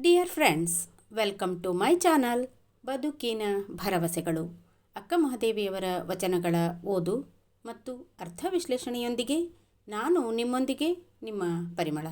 Dear friends welcome to my channel ಬದುಕಿನ ಭರವಸೆಗಳು. ಅಕ್ಕ ಮಹಾದೇವಿಯವರ ವಚನಗಳ ಓದು ಮತ್ತು ಅರ್ಥ ವಿಶ್ಲೇಷಣೆಯೊಂದಿಗೆ ನಾನು ನಿಮ್ಮೊಂದಿಗೆ ನಿಮ್ಮ ಪರಿಮಳ.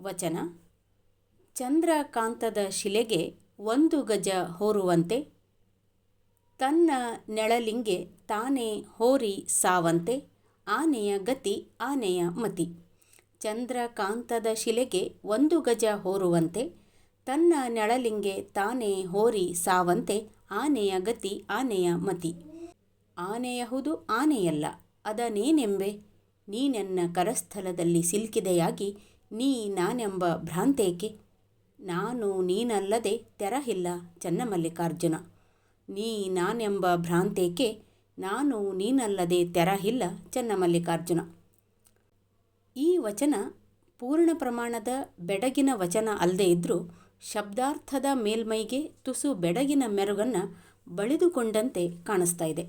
ವಚನ, ಚಂದ್ರಕಾಂತದ ಶಿಲೆಗೆ ಒಂದು ಗಜ ಹೋರುವಂತೆ, ತನ್ನ ನೆಳಲಿಂಗೆ ತಾನೇ ಹೋರಿ ಸಾವಂತೆ, ಆನೆಯ ಗತಿ, ಆನೆಯ ಮತಿ. ಚಂದ್ರಕಾಂತದ ಶಿಲೆಗೆ ಒಂದು ಗಜ ಹೋರುವಂತೆ, ತನ್ನ ನೆಳಲಿಂಗೆ ತಾನೇ ಹೋರಿ ಸಾವಂತೆ, ಆನೆಯ ಗತಿ, ಆನೆಯ ಮತಿ. ಆನೆಯಹುದು ಆನೆಯಲ್ಲ, ಅದನೇನೆಂಬೆ? ನೀನೆನ್ನ ಕರಸ್ಥಲದಲ್ಲಿ ಸಿಲ್ಕಿದೆಯಾಗಿ, ನೀ ನಾನೆಂಬ ಭ್ರಾಂತೇಕೆ? ನಾನು ನೀನಲ್ಲದೆ ತೆರಹಿಲ್ಲ ಚನ್ನಮಲ್ಲಿಕಾರ್ಜುನ. ನೀ ನಾನೆಂಬ ಭ್ರಾಂತೇಕೆ? ನಾನು ನೀನಲ್ಲದೆ ತೆರಹಿಲ್ಲ ಚನ್ನಮಲ್ಲಿಕಾರ್ಜುನ. ಈ ವಚನ ಪೂರ್ಣ ಪ್ರಮಾಣದ ಬೆಡಗಿನ ವಚನ ಅಲ್ಲದೇ ಇದ್ದರೂ ಶಬ್ದಾರ್ಥದ ಮೇಲ್ಮೈಗೆ ತುಸು ಬೆಡಗಿನ ಮೆರುಗನ್ನು ಬಳಿದುಕೊಂಡಂತೆ ಕಾಣಿಸ್ತಾ ಇದೆ.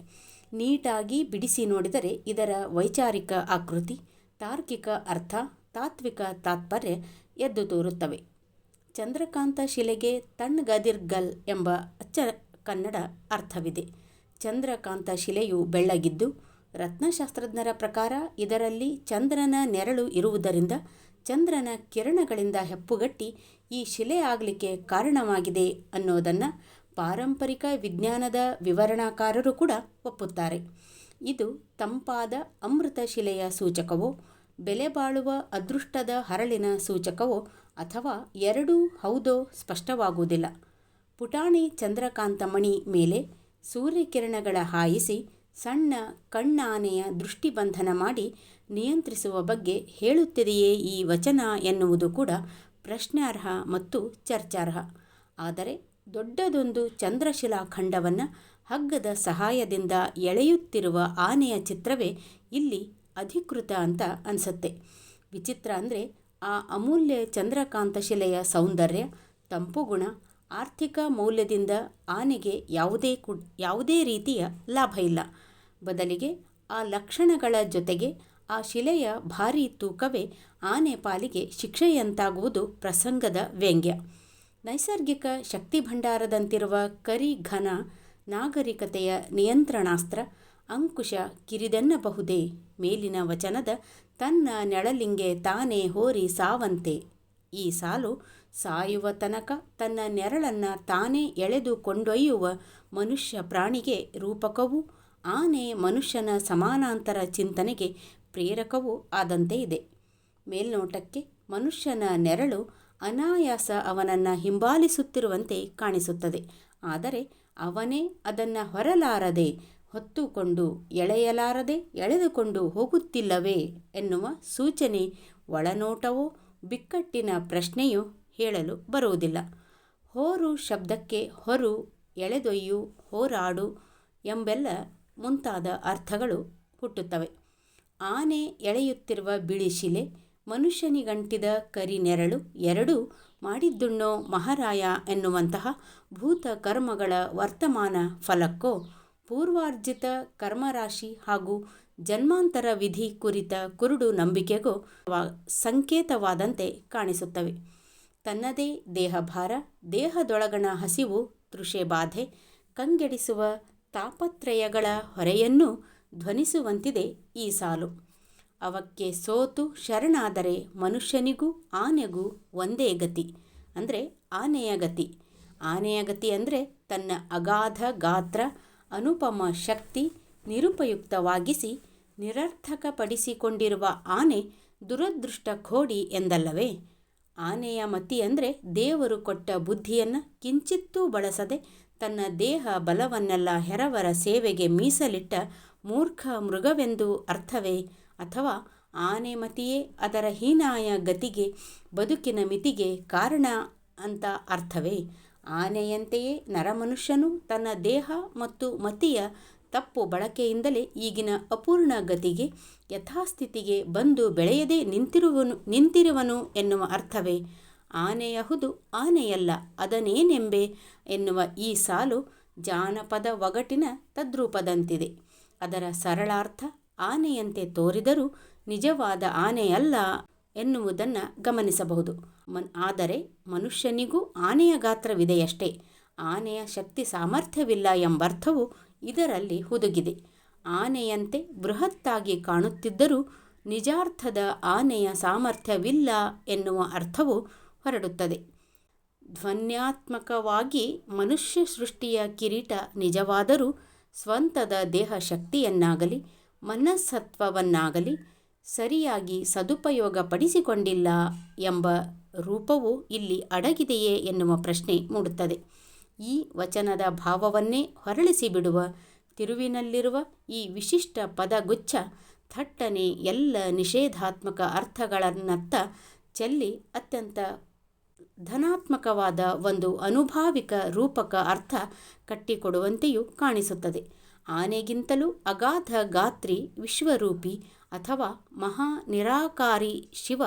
ನೀಟಾಗಿ ಬಿಡಿಸಿ ನೋಡಿದರೆ ಇದರ ವೈಚಾರಿಕ ಆಕೃತಿ, ತಾರ್ಕಿಕ ಅರ್ಥ, ತಾತ್ವಿಕ ತಾತ್ಪರ್ಯ ಎದ್ದು ತೋರುತ್ತವೆ. ಚಂದ್ರಕಾಂತ ಶಿಲೆಗೆ ತಣ್ಣಗದಿರ್ಗಲ್ ಎಂಬ ಅಚ್ಚ ಕನ್ನಡ ಅರ್ಥವಿದೆ. ಚಂದ್ರಕಾಂತ ಶಿಲೆಯು ಬೆಳ್ಳಗಿದ್ದು ರತ್ನಶಾಸ್ತ್ರಜ್ಞರ ಪ್ರಕಾರ ಇದರಲ್ಲಿ ಚಂದ್ರನ ನೆರಳು ಇರುವುದರಿಂದ ಚಂದ್ರನ ಕಿರಣಗಳಿಂದ ಹೆಪ್ಪುಗಟ್ಟಿ ಈ ಶಿಲೆ ಆಗಲಿಕ್ಕೆ ಕಾರಣವಾಗಿದೆ ಅನ್ನೋದನ್ನು ಪಾರಂಪರಿಕ ವಿಜ್ಞಾನದ ವಿವರಣಾಕಾರರು ಕೂಡ ಒಪ್ಪುತ್ತಾರೆ. ಇದು ತಂಪಾದ ಅಮೃತ ಶಿಲೆಯ ಸೂಚಕವೋ, ಬೆಲೆ ಬಾಳುವ ಅದೃಷ್ಟದ ಹರಳಿನ ಸೂಚಕವೋ ಅಥವಾ ಎರಡೂ ಹೌದೋ ಸ್ಪಷ್ಟವಾಗುವುದಿಲ್ಲ. ಪುಟಾಣಿ ಚಂದ್ರಕಾಂತಮಣಿ ಮೇಲೆ ಸೂರ್ಯಕಿರಣಗಳ ಹಾಯಿಸಿ ಸಣ್ಣ ಕಣ್ಣಾನೆಯ ದೃಷ್ಟಿಬಂಧನ ಮಾಡಿ ನಿಯಂತ್ರಿಸುವ ಬಗ್ಗೆ ಹೇಳುತ್ತಿದೆಯೇ ಈ ವಚನ ಎನ್ನುವುದು ಕೂಡ ಪ್ರಶ್ನಾರ್ಹ ಮತ್ತು ಚರ್ಚಾರ್ಹ. ಆದರೆ ದೊಡ್ಡದೊಂದು ಚಂದ್ರಶಿಲಾಖಂಡವನ್ನು ಹಗ್ಗದ ಸಹಾಯದಿಂದ ಎಳೆಯುತ್ತಿರುವ ಆನೆಯ ಚಿತ್ರವೇ ಇಲ್ಲಿ ಅಧಿಕೃತ ಅಂತ ಅನಿಸುತ್ತೆ. ವಿಚಿತ್ರ ಅಂದರೆ ಆ ಅಮೂಲ್ಯ ಚಂದ್ರಕಾಂತ ಶಿಲೆಯ ಸೌಂದರ್ಯ ತಂಪುಗುಣ ಆರ್ಥಿಕ ಮೌಲ್ಯದಿಂದ ಆನೆಗೆ ಯಾವುದೇ ಕು ಯಾವುದೇ ರೀತಿಯ ಲಾಭ ಇಲ್ಲ. ಬದಲಿಗೆ ಆ ಲಕ್ಷಣಗಳ ಜೊತೆಗೆ ಆ ಶಿಲೆಯ ಭಾರೀ ತೂಕವೇ ಆನೆ ಪಾಲಿಗೆ ಶಿಕ್ಷೆಯಂತಾಗುವುದು ಪ್ರಸಂಗದ ವ್ಯಂಗ್ಯ. ನೈಸರ್ಗಿಕ ಶಕ್ತಿ ಭಂಡಾರದಂತಿರುವ ಕರಿ ಘನ ನಾಗರಿಕತೆಯ ನಿಯಂತ್ರಣಾಸ್ತ್ರ ಅಂಕುಶ ಕಿರಿದೆನ್ನಬಹುದೇ ಮೇಲಿನ ವಚನದ ತನ್ನ ನೆಳಲಿಂಗೆ ತಾನೇ ಹೋರಿ ಸಾವಂತೆ. ಈ ಸಾಲು ಸಾಯುವ ತನಕ ತನ್ನ ನೆರಳನ್ನು ತಾನೇ ಎಳೆದು ಕೊಂಡೊಯ್ಯುವ ಮನುಷ್ಯ ಪ್ರಾಣಿಗೆ ರೂಪಕವೂ ಆನೆ ಮನುಷ್ಯನ ಸಮಾನಾಂತರ ಚಿಂತನೆಗೆ ಪ್ರೇರಕವೂ ಆದಂತೆ ಇದೆ. ಮೇಲ್ನೋಟಕ್ಕೆ ಮನುಷ್ಯನ ನೆರಳು ಅನಾಯಾಸ ಅವನನ್ನು ಹಿಂಬಾಲಿಸುತ್ತಿರುವಂತೆ ಕಾಣಿಸುತ್ತದೆ. ಆದರೆ ಅವನೇ ಅದನ್ನು ಹೊರಲಾರದೆ, ಹೊತ್ತುಕೊಂಡು ಎಳೆಯಲಾರದೆ, ಎಳೆದುಕೊಂಡು ಹೋಗುತ್ತಿಲ್ಲವೇ ಎನ್ನುವ ಸೂಚನೆ ಒಳನೋಟವೋ ಬಿಕ್ಕಟ್ಟಿನ ಪ್ರಶ್ನೆಯೂ ಹೇಳಲು ಬರುವುದಿಲ್ಲ. ಹೋರು ಶಬ್ದಕ್ಕೆ ಹೊರು, ಎಳೆದೊಯ್ಯು, ಹೋರಾಡು ಎಂಬೆಲ್ಲ ಮುಂತಾದ ಅರ್ಥಗಳು ಹುಟ್ಟುತ್ತವೆ. ಆನೆ ಎಳೆಯುತ್ತಿರುವ ಬಿಳಿ ಶಿಲೆ, ಮನುಷ್ಯನಿಗಂಟಿದ ಕರಿ ನೆರಳು, ಎರಡೂ ಮಾಡಿದ್ದುಣ್ಣೋ ಮಹಾರಾಯ ಎನ್ನುವಂತಹ ಭೂತ ಕರ್ಮಗಳ ವರ್ತಮಾನ ಫಲಕ್ಕೋ ಪೂರ್ವಾರ್ಜಿತ ಕರ್ಮರಾಶಿ ಹಾಗೂ ಜನ್ಮಾಂತರ ವಿಧಿ ಕುರಿತ ಕುರುಡು ನಂಬಿಕೆಗೂ ಸಂಕೇತವಾದಂತೆ ಕಾಣಿಸುತ್ತವೆ. ತನ್ನದೇ ದೇಹಭಾರ, ದೇಹದೊಳಗಣ ಹಸಿವು ತೃಷೆ ಬಾಧೆ ಕಂಗೆಡಿಸುವ ತಾಪತ್ರಯಗಳ ಹೊರೆಯನ್ನು ಧ್ವನಿಸುವಂತಿದೆ ಈ ಸಾಲು. ಅವಕ್ಕೆ ಸೋತು ಶರಣಾದರೆ ಮನುಷ್ಯನಿಗೂ ಆನೆಗೂ ಒಂದೇ ಗತಿ, ಅಂದರೆ ಆನೆಯ ಗತಿ. ಆನೆಯ ಗತಿ ಅಂದರೆ ತನ್ನ ಅಗಾಧ ಗಾತ್ರ, ಅನುಪಮ ಶಕ್ತಿ ನಿರುಪಯುಕ್ತವಾಗಿಸಿ ನಿರರ್ಥಕಪಡಿಸಿಕೊಂಡಿರುವ ಆನೆ ದುರದೃಷ್ಟ ಖೋಡಿ ಎಂದಲ್ಲವೇ? ಆನೆಯ ಮತಿ ಅಂದರೆ ದೇವರು ಕೊಟ್ಟ ಬುದ್ಧಿಯನ್ನು ಕಿಂಚಿತ್ತೂ ಬಳಸದೆ ತನ್ನ ದೇಹ ಬಲವನ್ನೆಲ್ಲ ಹೆರವರ ಸೇವೆಗೆ ಮೀಸಲಿಟ್ಟ ಮೂರ್ಖ ಮೃಗವೆಂದು ಅರ್ಥವೇ? ಅಥವಾ ಆನೆ ಮತಿಯೇ? ಅದರ ಹೀನಾಯ ಗತಿಗೆ, ಬದುಕಿನ ಮಿತಿಗೆ ಕಾರಣ ಅಂತ ಅರ್ಥವೇ? ಆನೆಯಂತೆಯೇ ನರಮನುಷ್ಯನು ತನ್ನ ದೇಹ ಮತ್ತು ಮತಿಯ ತಪ್ಪು ಬಳಕೆಯಿಂದಲೇ ಈಗಿನ ಅಪೂರ್ಣ ಗತಿಗೆ, ಯಥಾಸ್ಥಿತಿಗೆ ಬಂದು ಬೆಳೆಯದೇ ನಿಂತಿರುವನು ನಿಂತಿರುವನು ಎನ್ನುವ ಅರ್ಥವೇ? ಆನೆಯಹುದು ಆನೆಯಲ್ಲ ಅದನೇನೆಂಬೆ ಎನ್ನುವ ಈ ಸಾಲು ಜಾನಪದ ಒಗಟಿನ ತದ್ರೂಪದಂತಿದೆ. ಅದರ ಸರಳಾರ್ಥ ಆನೆಯಂತೆ ತೋರಿದರೂ ನಿಜವಾದ ಆನೆಯಲ್ಲ ಎನ್ನುವುದನ್ನು ಗಮನಿಸಬಹುದು. ಮನ್ ಆದರೆ ಮನುಷ್ಯನಿಗೂ ಆನೆಯ ಗಾತ್ರವಿದೆಯಷ್ಟೇ. ಆನೆಯ ಶಕ್ತಿ ಸಾಮರ್ಥ್ಯವಿಲ್ಲ ಎಂಬರ್ಥವು ಇದರಲ್ಲಿ ಹುದುಗಿದೆ. ಆನೆಯಂತೆ ಬೃಹತ್ತಾಗಿ ಕಾಣುತ್ತಿದ್ದರೂ ನಿಜಾರ್ಥದ ಆನೆಯ ಸಾಮರ್ಥ್ಯವಿಲ್ಲ ಎನ್ನುವ ಅರ್ಥವು ಹೊರಡುತ್ತದೆ. ಧ್ವನ್ಯಾತ್ಮಕವಾಗಿ ಮನುಷ್ಯ ಸೃಷ್ಟಿಯ ಕಿರೀಟ ನಿಜವಾದರೂ ಸ್ವಂತದ ದೇಹ ಶಕ್ತಿಯನ್ನಾಗಲಿ, ಮನಸ್ಸತ್ವವನ್ನಾಗಲಿ ಸರಿಯಾಗಿ ಸದುಪಯೋಗಪಡಿಸಿಕೊಂಡಿಲ್ಲ ಎಂಬ ರೂಪವು ಇಲ್ಲಿ ಅಡಗಿದೆಯೇ ಎನ್ನುವ ಪ್ರಶ್ನೆ ಮೂಡುತ್ತದೆ. ಈ ವಚನದ ಭಾವವನ್ನೇ ಹೊರಳಿಸಿಬಿಡುವ ತಿರುವಿನಲ್ಲಿರುವ ಈ ವಿಶಿಷ್ಟ ಪದಗುಚ್ಛ ಥಟ್ಟನೆ ಎಲ್ಲ ನಿಷೇಧಾತ್ಮಕ ಅರ್ಥಗಳನ್ನತ್ತ ಚೆಲ್ಲಿ ಅತ್ಯಂತ ಧನಾತ್ಮಕವಾದ ಒಂದು ಅನುಭಾವಿಕ ರೂಪಕ ಅರ್ಥ ಕಟ್ಟಿಕೊಡುವಂತೆಯೂ ಕಾಣಿಸುತ್ತದೆ. ಆನೆಗಿಂತಲೂ ಅಗಾಧ ಗಾತ್ರಿ ವಿಶ್ವರೂಪಿ ಅಥವಾ ಮಹಾ ನಿರಾಕಾರಿ ಶಿವ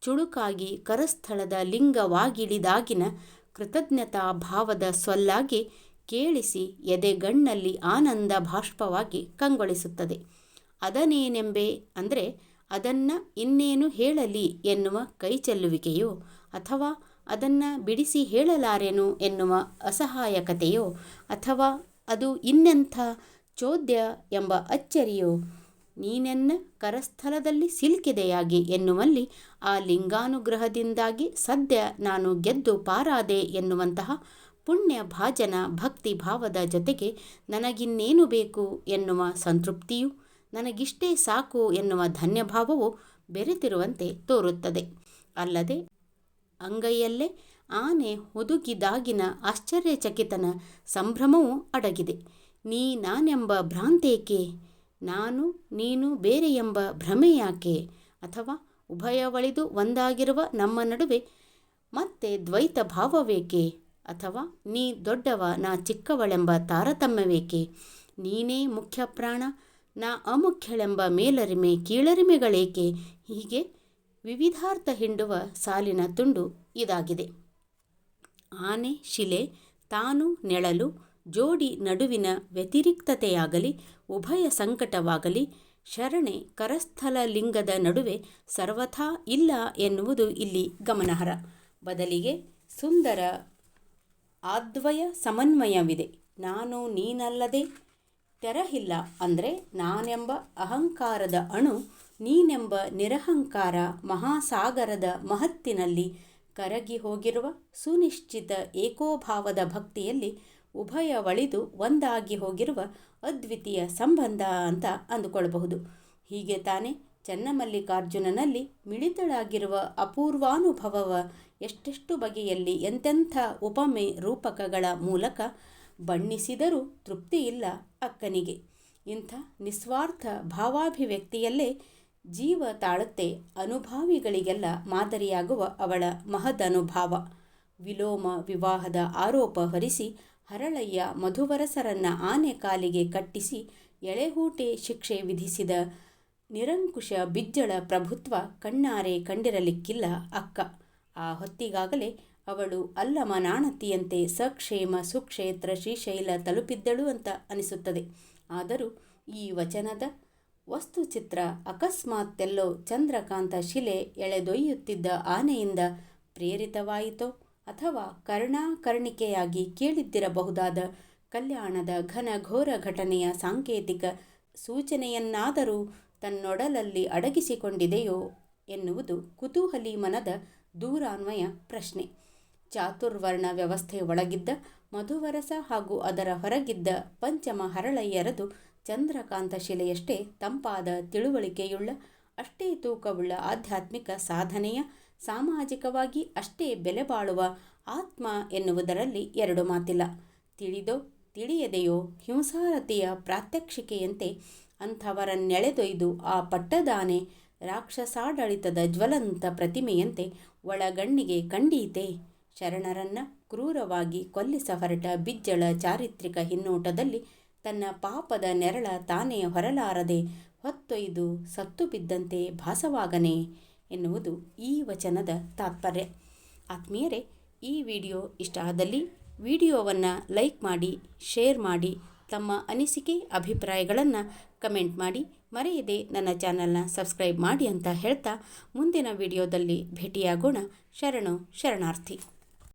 ಚುಳುಕಾಗಿ ಕರಸ್ಥಳದ ಲಿಂಗವಾಗಿಳಿದಾಗಿನ ಕೃತಜ್ಞತಾ ಭಾವದ ಸೊಲ್ಲಾಗಿ ಕೇಳಿಸಿ ಎದೆಗಣ್ಣಲ್ಲಿ ಆನಂದ ಬಾಷ್ಪವಾಗಿ ಕಂಗೊಳಿಸುತ್ತದೆ. ಅದನೇನೆಂಬೆ ಅಂದರೆ ಅದನ್ನು ಇನ್ನೇನು ಹೇಳಲಿ ಎನ್ನುವ ಕೈಚೆಲ್ಲುವಿಕೆಯೋ ಅಥವಾ ಅದನ್ನು ಬಿಡಿಸಿ ಹೇಳಲಾರೆನು ಎನ್ನುವ ಅಸಹಾಯಕತೆಯೋ ಅಥವಾ ಅದು ಇನ್ನೆಂಥ ಚೋದ್ಯ ಎಂಬ ಅಚ್ಚರಿಯೋ? ನೀನೆನ್ನ ಕರಸ್ಥಲದಲ್ಲಿ ಸಿಲುಕಿದೆಯಾಗಿ ಎನ್ನುವಲ್ಲಿ ಆ ಲಿಂಗಾನುಗ್ರಹದಿಂದಾಗಿ ಸದ್ಯ ನಾನು ಗೆದ್ದು ಪಾರಾದೆ ಎನ್ನುವಂತಹ ಪುಣ್ಯ ಭಾಜನ ಭಕ್ತಿ ಭಾವದ ಜೊತೆಗೆ ನನಗಿನ್ನೇನು ಬೇಕು ಎನ್ನುವ ಸಂತೃಪ್ತಿಯು ನನಗಿಷ್ಟೇ ಸಾಕು ಎನ್ನುವ ಧನ್ಯಭಾವವು ಬೆರೆತಿರುವಂತೆ ತೋರುತ್ತದೆ. ಅಲ್ಲದೆ ಅಂಗೈಯಲ್ಲೇ ಆನೆ ಹುದುಗಿದಾಗಿನ ಆಶ್ಚರ್ಯಚಕಿತನ ಸಂಭ್ರಮವೂ ಅಡಗಿದೆ. ನೀ ನಾನೆಂಬ ಭ್ರಾಂತೇಕೆ? ನಾನು, ನೀನು ಬೇರೆ ಎಂಬ ಭ್ರಮೆ ಯಾಕೆ ಅಥವಾ ಉಭಯವಳಿದು ಒಂದಾಗಿರುವ ನಮ್ಮ ನಡುವೆ ಮತ್ತೆ ದ್ವೈತ ಭಾವವೇಕೆ? ಅಥವಾ ನೀ ದೊಡ್ಡವ, ನಾ ಚಿಕ್ಕವಳೆಂಬ ತಾರತಮ್ಯವೇಕೆ? ನೀನೇ ಮುಖ್ಯ ಪ್ರಾಣ ನಾ ಅಮುಖ್ಯಳೆಂಬ ಮೇಲರಿಮೆ, ಕೀಳರಿಮೆಗಳೇಕೆ? ಹೀಗೆ ವಿವಿಧಾರ್ಥ ಹಿಂಡುವ ಸಾಲಿನ ತುಂಡು ಇದಾಗಿದೆ. ಆನೆ, ಶಿಲೆ, ತಾನು, ನೆಳಲು, ಜೋಡಿ ನಡುವಿನ ವ್ಯತಿರಿಕ್ತತೆಯಾಗಲಿ, ಉಭಯ ಸಂಕಟವಾಗಲಿ, ಶರಣೆ ಕರಸ್ಥಲ ಲಿಂಗದ ನಡುವೆ ಸರ್ವಥಾ ಇಲ್ಲ ಎನ್ನುವುದು ಇಲ್ಲಿ ಗಮನಾರ್ಹ. ಬದಲಿಗೆ ಸುಂದರ ಆದ್ವಯ ಸಮನ್ವಯವಿದೆ. ನಾನು ನೀನಲ್ಲದೆ ತೆರಹಿಲ್ಲ ಅಂದರೆ ನಾನೆಂಬ ಅಹಂಕಾರದ ಅಣು ನೀನೆಂಬ ನಿರಹಂಕಾರ ಮಹಾಸಾಗರದ ಮಹತ್ತಿನಲ್ಲಿ ಕರಗಿ ಹೋಗಿರುವ ಸುನಿಶ್ಚಿತ ಏಕೋಭಾವದ ಭಕ್ತಿಯಲ್ಲಿ ಉಭಯವಳಿದು ಒಂದಾಗಿ ಹೋಗಿರುವ ಅದ್ವಿತೀಯ ಸಂಬಂಧ ಅಂತ ಅಂದುಕೊಳ್ಳಬಹುದು ಹೀಗೆ ತಾನೇ ಚನ್ನಮಲ್ಲಿಕಾರ್ಜುನನಲ್ಲಿ ಮಿಳಿತಳಾಗಿರುವ ಅಪೂರ್ವಾನುಭವವ ಎಷ್ಟೆಷ್ಟು ಬಗೆಯಲ್ಲಿ ಎಂತೆಂಥ ಉಪಮೆ ರೂಪಕಗಳ ಮೂಲಕ ಬಣ್ಣಿಸಿದರೂ ತೃಪ್ತಿಯಿಲ್ಲ ಅಕ್ಕನಿಗೆ. ಇಂಥ ನಿಸ್ವಾರ್ಥ ಭಾವಾಭಿವ್ಯಕ್ತಿಯಲ್ಲೇ ಜೀವ ತಾಳುತ್ತೆ ಅನುಭಾವಿಗಳಿಗೆಲ್ಲ ಮಾದರಿಯಾಗುವ ಅವಳ ಮಹದನುಭಾವ. ವಿಲೋಮ ವಿವಾಹದ ಆರೋಪ ಹೊರಿಸಿ ಹರಳಯ್ಯ ಮಧುವರಸರನ್ನ ಆನೆ ಕಾಲಿಗೆ ಕಟ್ಟಿಸಿ ಎಳೆಹೂಟೆ ಶಿಕ್ಷೆ ವಿಧಿಸಿದ ನಿರಂಕುಶ ಬಿಜ್ಜಳ ಪ್ರಭುತ್ವ ಕಣ್ಣಾರೆ ಕಂಡಿರಲಿಕ್ಕಿಲ್ಲ ಅಕ್ಕ. ಆ ಹೊತ್ತಿಗಾಗಲೇ ಅವಳು ಅಲ್ಲಮ ನಾಣತಿಯಂತೆ ಸಕ್ಷೇಮ ಸುಕ್ಷೇತ್ರ ಶ್ರೀಶೈಲ ತಲುಪಿದ್ದಳು ಅಂತ ಅನಿಸುತ್ತದೆ. ಆದರೂ ಈ ವಚನದ ವಸ್ತುಚಿತ್ರ ಅಕಸ್ಮಾತ್ತೆಲ್ಲೋ ಚಂದ್ರಕಾಂತ ಶಿಲೆ ಎಳೆದೊಯ್ಯುತ್ತಿದ್ದ ಆನೆಯಿಂದ ಪ್ರೇರಿತವಾಯಿತೋ ಅಥವಾ ಕರ್ಣಾಕರ್ಣಿಕೆಯಾಗಿ ಕೇಳಿದ್ದಿರಬಹುದಾದ ಕಲ್ಯಾಣದ ಘನಘೋರ ಘಟನೆಯ ಸಾಂಕೇತಿಕ ಸೂಚನೆಯನ್ನಾದರೂ ತನ್ನೊಡಲಲ್ಲಿ ಅಡಗಿಸಿಕೊಂಡಿದೆಯೋ ಎನ್ನುವುದು ಕುತೂಹಲಿ ಮನದ ದೂರಾನ್ವಯ ಪ್ರಶ್ನೆ. ಚಾತುರ್ವರ್ಣ ವ್ಯವಸ್ಥೆ ಒಳಗಿದ್ದ ಮಧುವರಸ ಹಾಗೂ ಅದರ ಹೊರಗಿದ್ದ ಪಂಚಮ ಹರಳಯ್ಯರದು ಚಂದ್ರಕಾಂತ ಶಿಲೆಯಷ್ಟೇ ತಂಪಾದ ತಿಳುವಳಿಕೆಯುಳ್ಳ, ಅಷ್ಟೇ ತೂಕವುಳ್ಳ ಆಧ್ಯಾತ್ಮಿಕ ಸಾಧನೆಯ, ಸಾಮಾಜಿಕವಾಗಿ ಅಷ್ಟೇ ಬೆಲೆ ಬಾಳುವ ಆತ್ಮ ಎನ್ನುವುದರಲ್ಲಿ ಎರಡು ಮಾತಿಲ್ಲ. ತಿಳಿದೋ ತಿಳಿಯದೆಯೋ ಹಿಂಸಾರತಿಯ ಪ್ರಾತ್ಯಕ್ಷಿಕೆಯಂತೆ ಅಂಥವರನ್ನೆಳೆದೊಯ್ದು ಆ ಪಟ್ಟದಾನೆ ರಾಕ್ಷಸಾಡಳಿತದ ಜ್ವಲಂತ ಪ್ರತಿಮೆಯಂತೆ ಒಳಗಣ್ಣಿಗೆ ಕಂಡೀತೆ. ಶರಣರನ್ನ ಕ್ರೂರವಾಗಿ ಕೊಲ್ಲಿಸ ಹೊರಟ ಬಿಜ್ಜಳ ಚಾರಿತ್ರಿಕ ಹಿನ್ನೋಟದಲ್ಲಿ ತನ್ನ ಪಾಪದ ನೆರಳ ತಾನೇ ಹೊರಲಾರದೆ ಹೊತ್ತೊಯ್ದು ಸತ್ತು ಬಿದ್ದಂತೆ ಭಾಸವಾಗನೆ ಎನ್ನುವುದು ಈ ವಚನದ ತಾತ್ಪರ್ಯ. ಆತ್ಮೀಯರೇ, ಈ ವಿಡಿಯೋ ಇಷ್ಟ ಆದಲ್ಲಿ ವಿಡಿಯೋವನ್ನು ಲೈಕ್ ಮಾಡಿ, ಶೇರ್ ಮಾಡಿ, ತಮ್ಮ ಅನಿಸಿಕೆ, ಅಭಿಪ್ರಾಯಗಳನ್ನು ಕಮೆಂಟ್ ಮಾಡಿ. ಮರೆಯದೆ ನನ್ನ ಚಾನಲ್ನ ಸಬ್ಸ್ಕ್ರೈಬ್ ಮಾಡಿ ಅಂತ ಹೇಳ್ತಾ ಮುಂದಿನ ವಿಡಿಯೋದಲ್ಲಿ ಭೇಟಿಯಾಗೋಣ. ಶರಣು ಶರಣಾರ್ಥಿ.